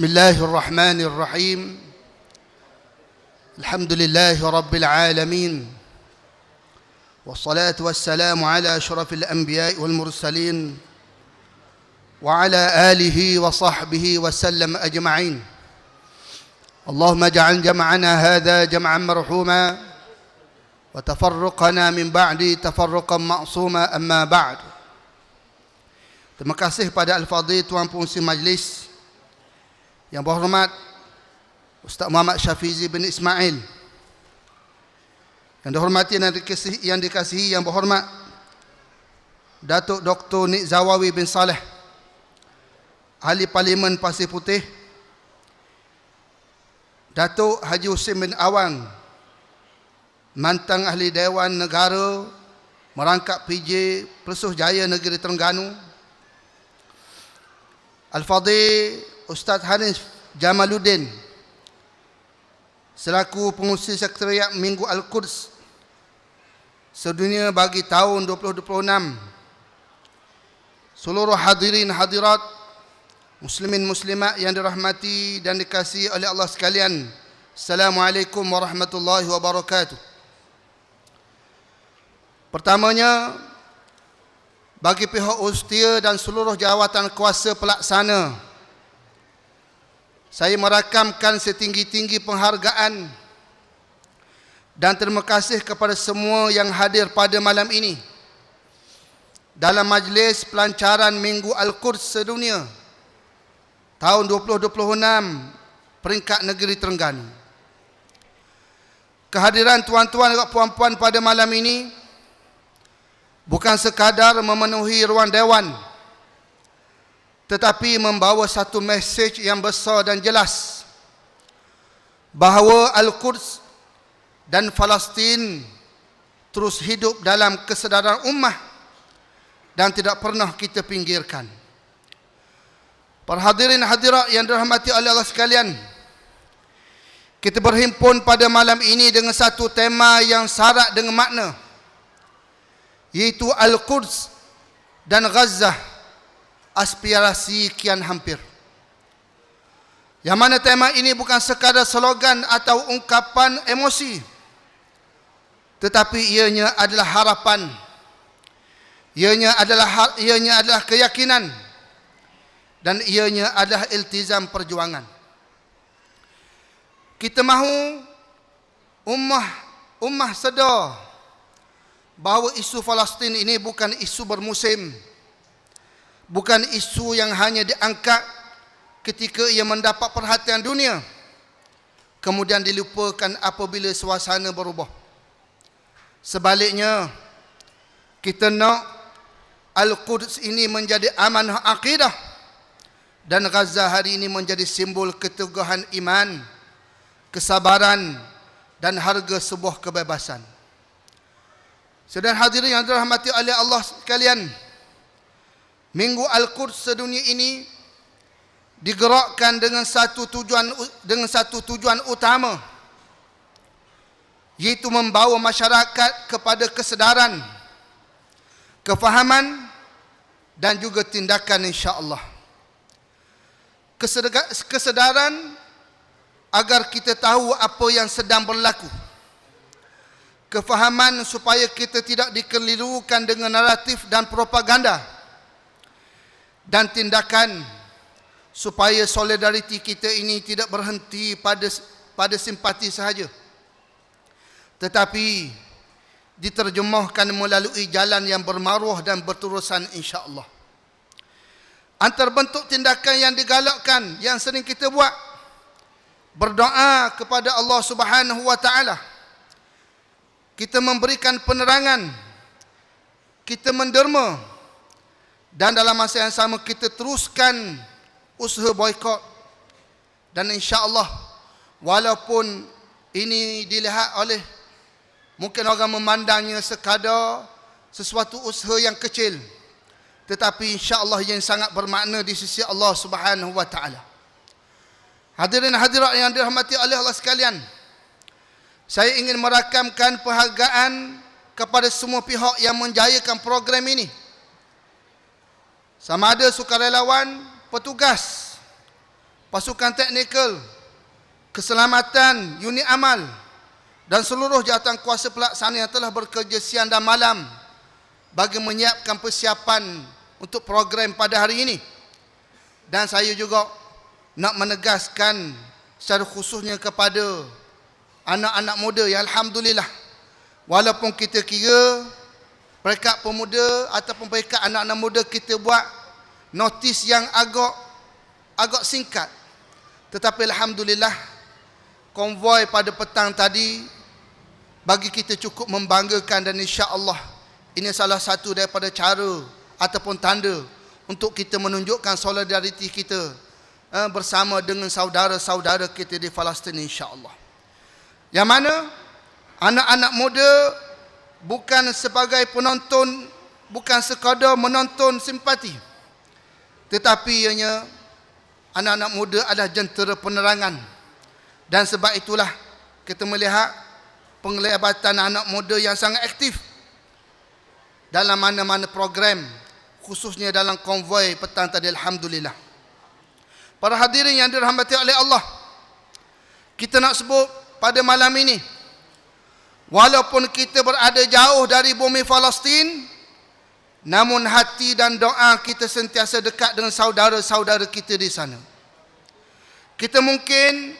بسم الله الرحمن الرحيم. الحمد لله رب العالمين. والصلاة والسلام على أشرف الأنبياء والمرسلين وعلى آله وصحبه وسلم أجمعين. اللهم اجعل جمعنا هذا جمعا مرحوما وتفرقنا من بعد تفرقا معصوما أما بعد. Terima kasih pada Al-Fadhil Tuan Pengurusi Yang berhormat Ustaz Muhammad Syafizi bin Ismail Yang dihormati dan dikasihi, yang dikasihi yang berhormat Datuk Dr. Nik Zawawi bin Saleh Ahli Parlimen Pasir Putih Datuk Haji Husin bin Awang Mantan Ahli Dewan Negara Merangkap PJ Pesuh Jaya Negeri Terengganu Al-Fadhil Ustaz Hanif Jamaluddin selaku pengurusi sekretariat Minggu Al-Quds sedunia bagi tahun 2026 seluruh hadirin hadirat muslimin muslimat yang dirahmati dan dikasihi oleh Allah sekalian Assalamualaikum warahmatullahi wabarakatuh. Pertamanya bagi pihak Ustia dan seluruh jawatan kuasa pelaksana saya merakamkan setinggi-tinggi penghargaan dan terima kasih kepada semua yang hadir pada malam ini dalam majlis pelancaran Minggu Al-Quds sedunia tahun 2026 peringkat negeri Terengganu. Kehadiran tuan-tuan dan puan-puan pada malam ini bukan sekadar memenuhi ruang dewan tetapi membawa satu mesej yang besar dan jelas bahawa Al-Quds dan Palestin terus hidup dalam kesedaran ummah dan tidak pernah kita pinggirkan. Perhadirin hadirat yang dirahmati oleh Allah sekalian, kita berhimpun pada malam ini dengan satu tema yang syarat dengan makna yaitu Al-Quds dan Gaza aspirasi kian hampir. Yang mana tema ini bukan sekadar slogan atau ungkapan emosi tetapi ianya adalah harapan. Ianya adalah ianya adalah keyakinan dan ianya adalah iltizam perjuangan. Kita mahu ummah ummah sedar bahawa isu Palestin ini bukan isu bermusim. Bukan isu yang hanya diangkat ketika ia mendapat perhatian dunia. Kemudian dilupakan apabila suasana berubah. Sebaliknya, kita nak Al-Quds ini menjadi amanah akidah dan Gaza hari ini menjadi simbol keteguhan iman, kesabaran dan harga sebuah kebebasan. Sedang hadirin yang dirahmati oleh Allah sekalian. Minggu Al-Quds sedunia ini digerakkan dengan satu tujuan dengan satu tujuan utama yaitu membawa masyarakat kepada kesedaran kefahaman dan juga tindakan insya-Allah. Kesedaran agar kita tahu apa yang sedang berlaku kefahaman supaya kita tidak dikelirukan dengan naratif dan propaganda dan tindakan supaya solidariti kita ini tidak berhenti pada pada simpati sahaja. Tetapi diterjemahkan melalui jalan yang bermaruah dan berterusan insya-Allah. Antara bentuk tindakan yang digalakkan yang sering kita buat berdoa kepada Allah Subhanahu wa taala. Kita memberikan penerangan, kita menderma dan dalam masa yang sama kita teruskan usaha boykot dan insya-Allah walaupun ini dilihat oleh mungkin orang memandangnya sekadar sesuatu usaha yang kecil tetapi insya-Allah yang sangat bermakna di sisi Allah Subhanahu wa taala. Hadirin hadirat yang dirahmati oleh Allah sekalian, saya ingin merakamkan penghargaan kepada semua pihak yang menjayakan program ini. Sama ada sukarelawan, petugas, pasukan teknikal, keselamatan, unit amal dan seluruh jawatan kuasa pelaksana yang telah bekerja siang dan malam bagi menyiapkan persiapan untuk program pada hari ini. Dan saya juga nak menegaskan secara khususnya kepada anak-anak muda yang Alhamdulillah walaupun kita kira peringkat pemuda ataupun peringkat anak-anak muda kita buat notis yang agak agak singkat tetapi Alhamdulillah konvoi pada petang tadi bagi kita cukup membanggakan dan insya Allah ini salah satu daripada cara ataupun tanda untuk kita menunjukkan solidariti kita eh, bersama dengan saudara-saudara kita di Palestin insya-Allah. Yang mana anak-anak muda bukan sebagai penonton bukan sekadar menonton simpati tetapi ianya anak-anak muda adalah jentera penerangan dan sebab itulah kita melihat penglibatan anak muda yang sangat aktif dalam mana-mana program khususnya dalam konvoi petang tadi alhamdulillah Para hadirin yang dirahmati oleh Allah. Kita nak sebut pada malam ini. Walaupun kita berada jauh dari bumi Palestin, namun hati dan doa kita sentiasa dekat dengan saudara-saudara kita di sana. Kita mungkin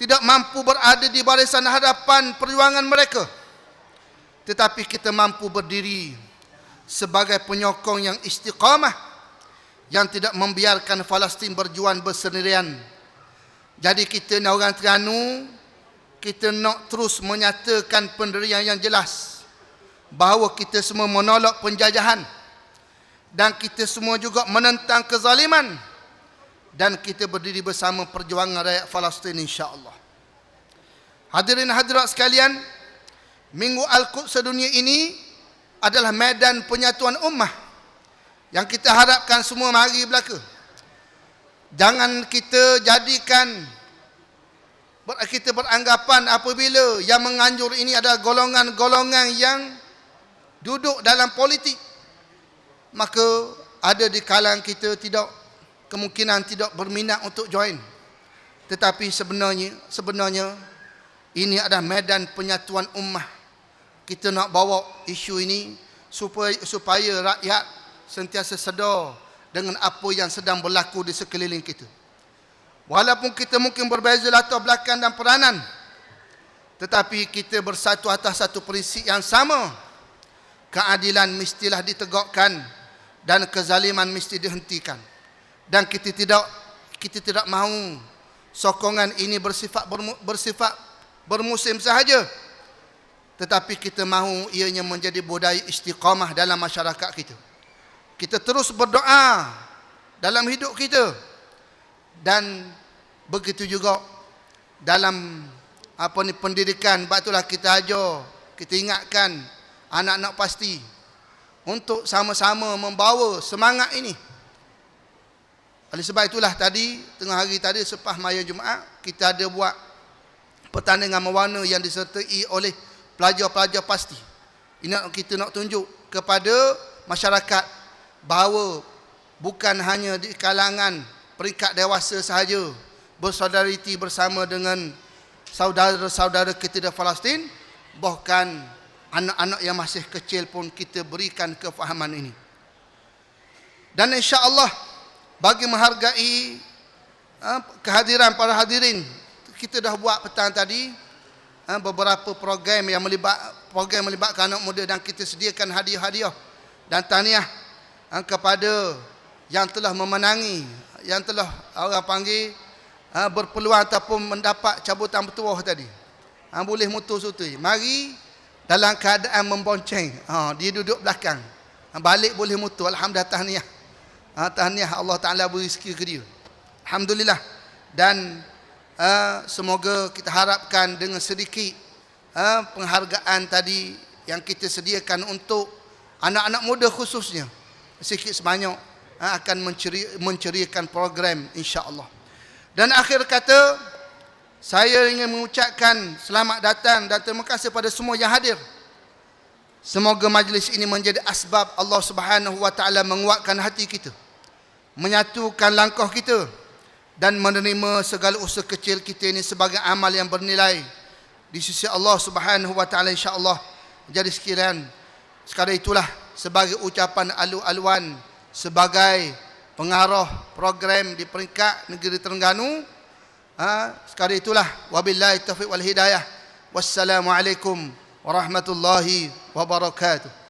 tidak mampu berada di barisan hadapan perjuangan mereka. Tetapi kita mampu berdiri sebagai penyokong yang istiqamah yang tidak membiarkan Palestin berjuang bersendirian. Jadi kita ni orang Terengganu, kita nak terus menyatakan pendirian yang jelas bahawa kita semua menolak penjajahan dan kita semua juga menentang kezaliman dan kita berdiri bersama perjuangan rakyat Palestin insya-Allah. Hadirin hadirat sekalian, Minggu Al-Quds sedunia ini adalah medan penyatuan ummah yang kita harapkan semua mari belaka. Jangan kita jadikan kita beranggapan apabila yang menganjur ini adalah golongan-golongan yang duduk dalam politik maka ada di kalangan kita tidak kemungkinan tidak berminat untuk join tetapi sebenarnya sebenarnya ini adalah medan penyatuan ummah kita nak bawa isu ini supaya supaya rakyat sentiasa sedar dengan apa yang sedang berlaku di sekeliling kita. Walaupun kita mungkin berbeza latar belakang dan peranan, tetapi kita bersatu atas satu prinsip yang sama. Keadilan mestilah ditegakkan dan kezaliman mesti dihentikan. Dan kita tidak kita tidak mahu sokongan ini bersifat bersifat bermusim sahaja. Tetapi kita mahu ianya menjadi budaya istiqamah dalam masyarakat kita kita terus berdoa dalam hidup kita dan begitu juga dalam apa ni pendidikan batulah kita ajar kita ingatkan anak-anak pasti untuk sama-sama membawa semangat ini. Oleh sebab itulah tadi tengah hari tadi selepas maya Jumaat kita ada buat pertandingan mewarna yang disertai oleh pelajar-pelajar pasti. Ini kita nak tunjuk kepada masyarakat bahawa bukan hanya di kalangan peringkat dewasa sahaja bersaudariti bersama dengan saudara-saudara kita di Palestin bahkan anak-anak yang masih kecil pun kita berikan kefahaman ini. Dan insya-Allah bagi menghargai ha, kehadiran para hadirin kita dah buat petang tadi ha, beberapa program yang melibat program melibatkan anak muda dan kita sediakan hadiah-hadiah dan tahniah ha, kepada yang telah memenangi yang telah orang panggil ha, berpeluang ataupun mendapat cabutan bertuah tadi. Ha, boleh mutu sutui mari dalam keadaan membonceng. Ha, dia duduk belakang. Ha, balik boleh mutu Alhamdulillah tahniah ha, tahniah Allah Ta'ala beri rezeki ke dia. Alhamdulillah. Dan ha, semoga kita harapkan dengan sedikit ha, penghargaan tadi yang kita sediakan untuk anak-anak muda khususnya. Sikit sebanyak akan menceri, menceriakan program insya-Allah. Dan akhir kata saya ingin mengucapkan selamat datang dan terima kasih pada semua yang hadir. Semoga majlis ini menjadi asbab Allah Subhanahu wa taala menguatkan hati kita. Menyatukan langkah kita dan menerima segala usaha kecil kita ini sebagai amal yang bernilai di sisi Allah Subhanahu wa taala insya-Allah. Jadi sekalian, sekadar itulah sebagai ucapan alu-aluan sebagai pengarah program di peringkat negeri Terengganu. Ha, sekadar itulah wabillahi taufiq wal hidayah. Wassalamualaikum warahmatullahi wabarakatuh.